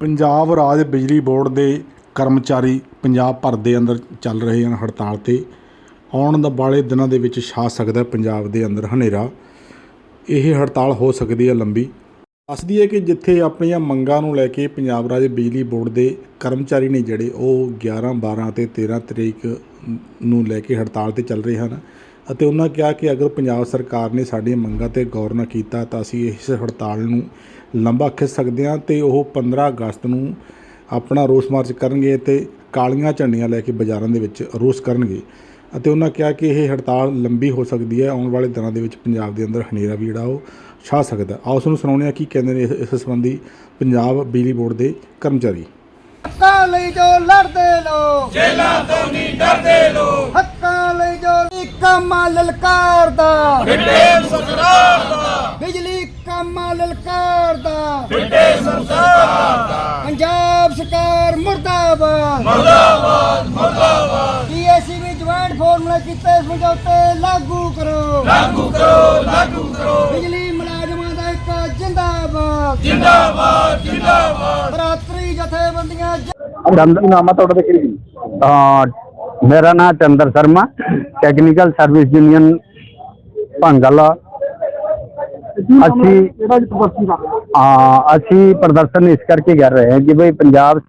ਪੰਜਾਬ ਰਾਜ ਬਿਜਲੀ ਬੋਰਡ ਦੇ ਕਰਮਚਾਰੀ ਪੰਜਾਬ ਭਰ ਦੇ ਅੰਦਰ ਚੱਲ ਰਹੇ ਹਨ ਹੜਤਾਲ 'ਤੇ। ਆਉਣ ਦਾ ਵਾਲੇ ਦਿਨਾਂ ਦੇ ਵਿੱਚ ਛਾ ਸਕਦਾ ਪੰਜਾਬ ਦੇ ਅੰਦਰ ਹਨੇਰਾ। ਇਹ ਹੜਤਾਲ ਹੋ ਸਕਦੀ ਹੈ ਲੰਬੀ। ਦੱਸਦੀ ਹੈ ਕਿ ਜਿੱਥੇ ਆਪਣੀਆਂ ਮੰਗਾਂ ਨੂੰ ਲੈ ਕੇ ਪੰਜਾਬ ਰਾਜ ਬਿਜਲੀ ਬੋਰਡ ਦੇ ਕਰਮਚਾਰੀ ਨੇ ਜਿਹੜੇ ਉਹ 11 12 ਅਤੇ 13 ਤਰੀਕ ਨੂੰ ਲੈ ਕੇ ਹੜਤਾਲ ਤੇ ਚੱਲ ਰਹੇ ਹਨ ਅਤੇ ਉਹਨਾਂ ਕਿਹਾ ਕਿ ਅਗਰ ਪੰਜਾਬ ਸਰਕਾਰ ਨੇ ਸਾਡੀਆਂ ਮੰਗਾਂ ਤੇ ਗੌਰ ਨਾ ਕੀਤਾ ਤਾਂ ਅਸੀਂ ਇਸ ਹੜਤਾਲ ਨੂੰ ਲੰਬਾ ਖਿੱਚ ਸਕਦੇ ਹਾਂ ਤੇ ਉਹ 15 ਅਗਸਤ ਨੂੰ ਆਪਣਾ ਰੋਸ ਮਾਰਚ ਕਰਨਗੇ ਤੇ ਕਾਲੀਆਂ ਝੰਡੀਆਂ ਲੈ ਕੇ ਬਾਜ਼ਾਰਾਂ ਦੇ ਵਿੱਚ ਰੋਸ ਕਰਨਗੇ। ਅਤੇ ਉਹਨਾਂ ਕਿਹਾ ਕਿ ਇਹ ਹੜਤਾਲ ਲੰਬੀ ਹੋ ਸਕਦੀ ਹੈ ਆਉਣ ਵਾਲੇ ਦਿਨਾਂ ਦੇ ਵਿੱਚ ਪੰਜਾਬ ਦੇ ਅੰਦਰ ਹਨੇਰਾ ਵੀ ਜਿਹੜਾ ਉਹ ਛਾ ਸਕਦਾ। ਆਓ ਤੁਹਾਨੂੰ ਸੁਣਾਉਂਦੇ ਹਾਂ ਕੀ ਕਹਿੰਦੇ ਨੇ ਇਸ ਸੰਬੰਧੀ ਪੰਜਾਬ ਬਿਜਲੀ ਬੋਰਡ ਦੇ ਕਰਮਚਾਰੀ। ਹੱਕਾਂ ਲਈ ਜੋ ਲੜਦੇ ਲੋਕ ਜੇਲਾਂ ਤੋਂ ਨਹੀਂ ਡਰਦੇ ਲੋਕ। ਹੱਕਾਂ ਲਈ ਕੰਮਾਂ ਲਲਕਾਰਦਾ ਫਿੱਟੇ ਸਰਕਾਰ ਦਾ। ਬਿਜਲੀ ਕੰਮਾਂ ਲਲਕਾਰਦਾ ਫਿੱਟੇ ਸਰਕਾਰ ਦਾ। ਪੰਜਾਬ ਸਰਕਾਰ ਮੁਰਦਾਬਾਦ। ਮੁਰਦਾਬਾਦ ਮੁਰਦਾਬਾਦ। ਪੀਐਸਸੀਬੀ ਜੁਆਇੰਟ ਫਾਰਮੂਲਾ ਕੀਤੇ ਸਮਝੌਤੇ ਲਾਗੂ ਕਰੋ। ਲਾਗੂ ਕਰੋ ਲਾਗੂ ਕਰੋ। ਬਿਜਲੀ ਮੁਲਾਜ਼ਮਾਂ ਦਾ ਇੱਕ ਜਿੰਦਾਬਾਦ। ਜਿੰਦਾਬਾਦ ਜਿੰਦਾਬਾਦ। ਬਰਾਤਰੀ ਜਥੇਬੰਦੀਆਂ ਨਾਮਾ ਤੁਹਾਡਾ ਤੇ ਕਿਹੜੀ? ਹਾਂ ਮੇਰਾ ਨਾਮ Chander Sharma. Technical service union Bhangal ਅਸੀਂ ਹਾਂ ਅਸੀਂ ਪ੍ਰਦਰਸ਼ਨ ਇਸ ਕਰਕੇ ਕਰ ਰਹੇ ਹਾਂ ਕਿ ਭਈ ਪੰਜਾਬ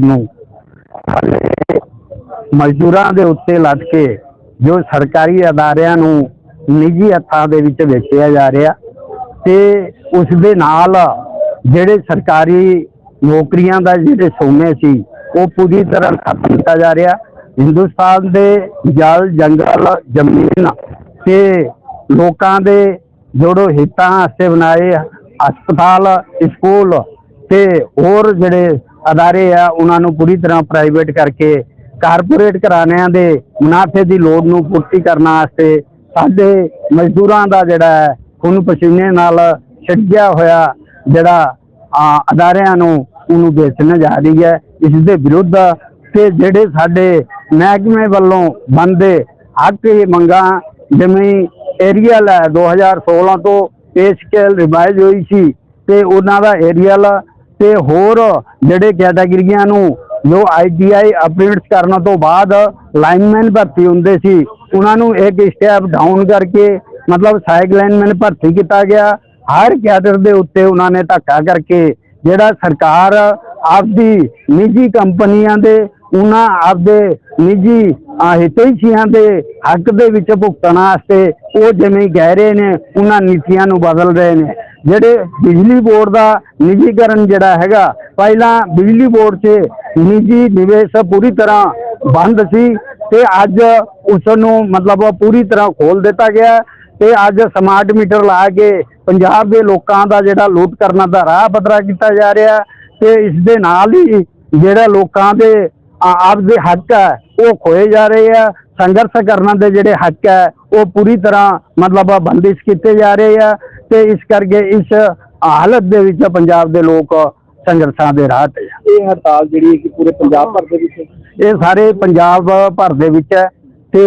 ਨੂੰ ਮਜ਼ਦੂਰਾਂ ਦੇ ਉੱਤੇ ਲੱਦ ਕੇ ਜੋ ਸਰਕਾਰੀ ਅਦਾਰਿਆਂ ਨੂੰ ਨਿੱਜੀ ਹੱਥਾਂ ਦੇ ਵਿੱਚ ਵੇਚਿਆ ਜਾ ਰਿਹਾ ਤੇ ਉਸ ਦੇ ਨਾਲ ਜਿਹੜੇ ਸਰਕਾਰੀ ਨੌਕਰੀਆਂ ਦਾ ਜਿਹੜੇ ਸੋਮੇ ਸੀ, ਉਹ ਪੂਰੀ ਤਰ੍ਹਾਂ ਖਤਮ ਕੀਤਾ ਜਾ ਰਿਹਾ। ਹਿੰਦੁਸਤਾਨ ਦੇ ਜਲ ਜੰਗਲ ਜ਼ਮੀਨ ਤੇ ਲੋਕਾਂ ਦੇ ਜੋੜੋ ਹਿੱਤਾਂ ਵਾਸਤੇ ਬਣਾਏ ਹਸਪਤਾਲ, ਸਕੂਲ ਤੇ ਹੋਰ ਜਿਹੜੇ ਅਦਾਰੇ ਆ, ਉਹਨਾਂ ਨੂੰ ਪੂਰੀ ਤਰ੍ਹਾਂ ਪ੍ਰਾਈਵੇਟ ਕਰਕੇ ਕਾਰਪੋਰੇਟ ਘਰਾਣਿਆਂ ਦੇ ਮੁਨਾਫੇ ਦੀ ਲੋੜ ਨੂੰ ਪੂਰਤੀ ਕਰਨ ਵਾਸਤੇ ਸਾਡੇ ਮਜ਼ਦੂਰਾਂ ਦਾ ਜਿਹੜਾ ਹੈ, ਖੂਨ ਪਸੀਨੇ ਨਾਲ ਛੱਡਿਆ ਹੋਇਆ ਜਿਹੜਾ ਅਦਾਰਿਆਂ ਨੂੰ ਉਹਨੂੰ ਵੇਚਣ ਜਾ ਰਹੀ ਹੈ। ਇਸ ਦੇ ਵਿਰੁੱਧ ਤੇ ਜਿਹੜੇ ਸਾਡੇ ਮਹਿਕਮੇ ਵੱਲੋਂ ਬੰਦੇ ਹੱਕ ਇਹ ਮੰਗਾਂ, ਜਿਵੇਂ ਏਰੀਅਲ ਹੈ 2016 ਤੋਂ ਪੇ ਸਕੇਲ ਰਿਵਾਈਜ਼ ਹੋਈ ਸੀ ਤੇ ਉਹਨਾਂ ਦਾ ਏਰੀਅਲ ਤੇ ਹੋਰ ਜਿਹੜੇ ਕੈਟਾਗਰੀਆਂ ਨੂੰ ਜੋ ਆਈਟੀਆਈ ਅਪਡੇਟਸ ਕਰਨ ਤੋਂ ਬਾਅਦ ਲਾਈਨਮੈਨ ਭਰਤੀ ਹੁੰਦੇ ਸੀ ਉਹਨਾਂ ਨੂੰ ਇੱਕ ਸਟੈਪ ਡਾਊਨ ਕਰਕੇ ਮਤਲਬ ਸਾਈਕ ਲਾਈਨਮੈਨ ਭਰਤੀ ਕੀਤਾ ਗਿਆ। ਹਰ ਕੈਡਰ ਦੇ ਉੱਤੇ ਉਹਨਾਂ ਨੇ ਧੱਕਾ ਕਰਕੇ ਜਿਹੜਾ ਸਰਕਾਰ ਆਪਦੀ ਨਿੱਜੀ ਕੰਪਨੀਆਂ ਦੇ ਉਹਨਾਂ ਆਪਦੇ ਨਿੱਜੀ ਅਹ, ਹਿਤੈਸ਼ੀਆਂ ਦੇ ਹੱਕ ਦੇ ਵਿੱਚ ਭੁਗਤਣ ਵਾਸਤੇ ਉਹ ਜਿਵੇਂ ਕਹਿ ਰਹੇ ਨੇ ਉਹਨਾਂ ਨੀਤੀਆਂ ਨੂੰ ਬਦਲ ਰਹੇ ਨੇ। ਜਿਹੜੇ ਬਿਜਲੀ ਬੋਰਡ ਦਾ ਨਿੱਜੀਕਰਨ ਜਿਹੜਾ ਹੈਗਾ, ਪਹਿਲਾਂ ਬਿਜਲੀ ਬੋਰਡ 'ਚ ਨਿੱਜੀ ਨਿਵੇਸ਼ ਪੂਰੀ ਤਰ੍ਹਾਂ ਬੰਦ ਸੀ ਤੇ ਅੱਜ ਉਸ ਨੂੰ ਮਤਲਬ ਪੂਰੀ ਤਰ੍ਹਾਂ ਖੋਲ ਦਿੱਤਾ ਗਿਆ ਤੇ ਅੱਜ ਸਮਾਰਟ ਮੀਟਰ ਲਾ ਕੇ ਪੰਜਾਬ ਦੇ ਲੋਕਾਂ ਦਾ ਜਿਹੜਾ ਲੁੱਟ ਕਰਨ ਦਾ ਰਾਹ ਪੱਧਰਾ ਕੀਤਾ ਜਾ ਰਿਹਾ ਤੇ ਇਸ ਦੇ ਨਾਲ ਹੀ ਜਿਹੜਾ ਲੋਕਾਂ ਦੇ ਆਪਦੇ ਹੱਕ ਹੈ, ਉਹ ਖੋਏ ਜਾ ਰਹੇ ਆ ਸੰਘਰਸ਼ ਕਰਨ ਦੇ ਜਿਹੜੇ ਹੱਕ ਹੈ, ਉਹ ਪੂਰੀ ਤਰ੍ਹਾਂ ਮਤਲਬ ਬੰਦਿਸ਼ ਕੀਤੇ ਜਾ ਰਹੇ ਆ ਤੇ ਇਸ ਕਰਕੇ ਇਸ ਹਾਲਤ ਦੇ ਵਿੱਚ ਪੰਜਾਬ ਦੇ ਲੋਕ ਸੰਘਰਸ਼ਾਂ ਦੇ ਰਾਹ ਤੇ ਆ। ਇਹ ਹੜਤਾਲ ਜਿਹੜੀ ਹੈ ਕਿ ਪੂਰੇ ਪੰਜਾਬ ਭਰ ਦੇ ਵਿੱਚ ਇਹ ਸਾਰੇ ਪੰਜਾਬ ਭਰ ਦੇ ਵਿੱਚ ਹੈ ਤੇ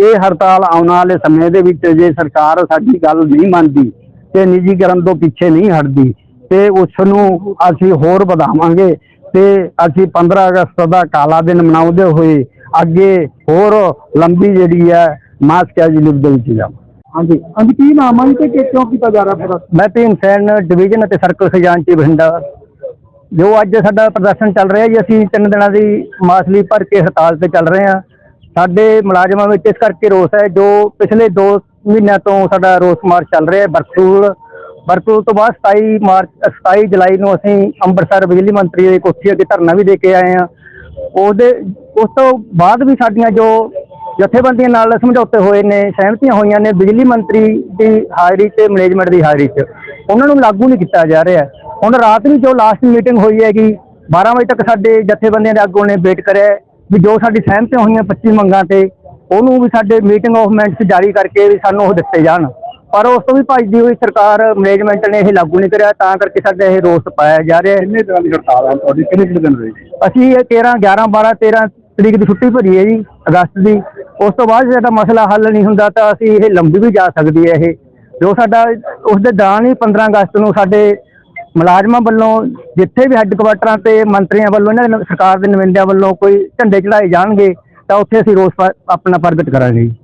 ਇਹ ਹੜਤਾਲ ਆਉਣ ਵਾਲੇ ਸਮੇਂ ਦੇ ਵਿੱਚ ਜੇ ਸਰਕਾਰ ਸਾਡੀ ਗੱਲ ਨਹੀਂ ਮੰਨਦੀ ਤੇ ਨਿੱਜੀਕਰਨ ਤੋਂ ਪਿੱਛੇ ਨਹੀਂ ਹਟਦੀ ਤੇ ਉਸ ਨੂੰ ਅਸੀਂ ਹੋਰ ਵਧਾਵਾਂਗੇ ਤੇ ਅਸੀਂ 15 ਅਗਸਤ ਦਾ ਕਾਲਾ ਦਿਨ ਮਨਾਉਂਦੇ ਹੋਏ ਅੱਗੇ ਹੋਰ ਲੰਬੀ ਜਿਹੜੀ ਹੈ ਮਾਸ ਕੈਜੂਅਲ ਦੇ ਵਿੱਚ ਜਾਵਾਂ ਹਾਂਜੀ। ਹਾਂਜੀ, ਕੀ ਨਾਮ ਹੈ ਜੀ ਤੇ ਕਿ- ਕਿਉਂ ਕੀਤਾ ਜਾ ਰਿਹਾ ਪੂਰਾ ਮੈਂ ਭੀਮ ਸੈਨ ਡਿਵੀਜ਼ਨ ਅਤੇ ਸਰਕਲ ਖਜ਼ਾਨਚੀ ਬਠਿੰਡਾ ਜੋ ਅੱਜ ਸਾਡਾ ਪ੍ਰਦਰਸ਼ਨ ਚੱਲ ਰਿਹਾ ਜੀ, ਅਸੀਂ ਤਿੰਨ ਦਿਨਾਂ ਦੀ ਮਾਸਲੀ ਭਰ ਕੇ ਹੜਤਾਲ ਤੇ ਚੱਲ ਰਹੇ ਹਾਂ। ਸਾਡੇ ਮੁਲਾਜ਼ਮਾਂ ਵਿੱਚ ਇਸ ਕਰਕੇ ਰੋਸ ਹੈ, ਜੋ ਪਿਛਲੇ 2 ਮਹੀਨਿਆਂ ਤੋਂ ਸਾਡਾ ਰੋਸ ਮਾਰਚ ਚੱਲ ਰਿਹਾ ਹੈ। ਬਰਕੂਲ ਬਰਕੂਲ ਤੋਂ ਬਾਅਦ 27 ਮਾਰਚ 27 ਜੁਲਾਈ ਨੂੰ ਅਸੀਂ ਅੰਮ੍ਰਿਤਸਰ ਬਿਜਲੀ ਮੰਤਰੀ ਦੀ ਕੋਠੀ ਅੱਗੇ ਧਰਨਾ ਵੀ ਦੇ ਕੇ ਆਏ ਹਾਂ। ਉਹਦੇ, ਉਸ ਤੋਂ ਬਾਅਦ ਵੀ ਸਾਡੀਆਂ ਜੋ ਜਥੇਬੰਦੀਆਂ ਨਾਲ ਸਮਝੌਤੇ ਹੋਏ ਨੇ ਸਹਿਮਤੀਆਂ ਹੋਈਆਂ ਨੇ ਬਿਜਲੀ ਮੰਤਰੀ ਦੀ ਹਾਜ਼ਰੀ ਤੇ ਮੈਨੇਜਮੈਂਟ ਦੀ ਹਾਜ਼ਰੀ 'ਚ। ਉਹਨਾਂ ਨੂੰ ਲਾਗੂ ਨਹੀਂ ਕੀਤਾ ਜਾ ਰਿਹਾ। ਹੁਣ ਰਾਤ ਨੂੰ ਜੋ ਲਾਸਟ ਮੀਟਿੰਗ ਹੋਈ ਹੈਗੀ 12 ਵਜੇ ਤੱਕ ਸਾਡੇ ਜਥੇਬੰਦੀਆਂ ਦੇ ਆਗੂ ਨੇ ਵੇਟ ਕਰਿਆ ਵੀ ਜੋ ਸਾਡੀ ਸਹਿਮਤੀਆਂ ਹੋਈਆਂ 25 ਮੰਗਾਂ ਤੇ ਉਹਨੂੰ ਵੀ ਸਾਡੇ ਮੀਟਿੰਗ ਆਫ ਮਿੰਟਸ ਜਾਰੀ ਕਰਕੇ ਵੀ ਸਾਨੂੰ ਉਹ ਦਿੱਤੇ ਜਾਣ। ਪਰ ਉਸ ਤੋਂ ਵੀ ਭੱਜਦੀ ਹੋਈ ਸਰਕਾਰ ਮੈਨੇਜਮੈਂਟ ਨੇ ਇਹ ਲਾਗੂ ਨਹੀਂ ਕਰਿਆ ਤਾਂ ਕਰਕੇ ਸਾਡਾ ਇਹ ਰੋਸ ਪਾਇਆ ਜਾ ਰਿਹਾ। ਕਿੰਨੇ ਦਿਨਾਂ ਦੀ ਹੜਤਾਲ ਹੈ ਤੁਹਾਡੀ ਕਿੰਨੇ ਦਿਨ ਰਹੇਗੀ? ਅਸੀਂ ਇਹ 13 11 12 13 ਤਰੀਕ ਦੀ ਛੁੱਟੀ ਭਰੀ ਹੈ ਜੀ ਅਗਸਤ ਦੀ। ਉਸ ਤੋਂ ਬਾਅਦ ਸਾਡਾ ਮਸਲਾ ਹੱਲ ਨਹੀਂ ਹੁੰਦਾ ਤਾਂ ਅਸੀਂ ਇਹ ਲੰਬੀ ਵੀ ਜਾ ਸਕਦੀ ਹੈ ਇਹ। ਜੋ ਸਾਡਾ ਉਸ ਦੇ ਦੌਰਾਨ ਹੀ 15 ਅਗਸਤ ਨੂੰ ਸਾਡੇ ਮੁਲਾਜ਼ਮਾਂ ਵੱਲੋਂ ਜਿੱਥੇ ਵੀ ਹੈੱਡਕੁਆਟਰਾਂ ਤੇ ਮੰਤਰੀਆਂ ਵੱਲੋਂ ਇਹਨਾਂ ਸਰਕਾਰ ਦੇ ਨੁਮਾਇੰਦਿਆਂ ਵੱਲੋਂ ਕੋਈ ਝੰਡੇ ਚੜਾਏ ਜਾਣਗੇ ਤਾਂ ਉੱਥੇ ਅਸੀਂ ਰੋਸ ਆਪਣਾ ਪ੍ਰਗਟ ਕਰਾਂਗੇ ਜੀ।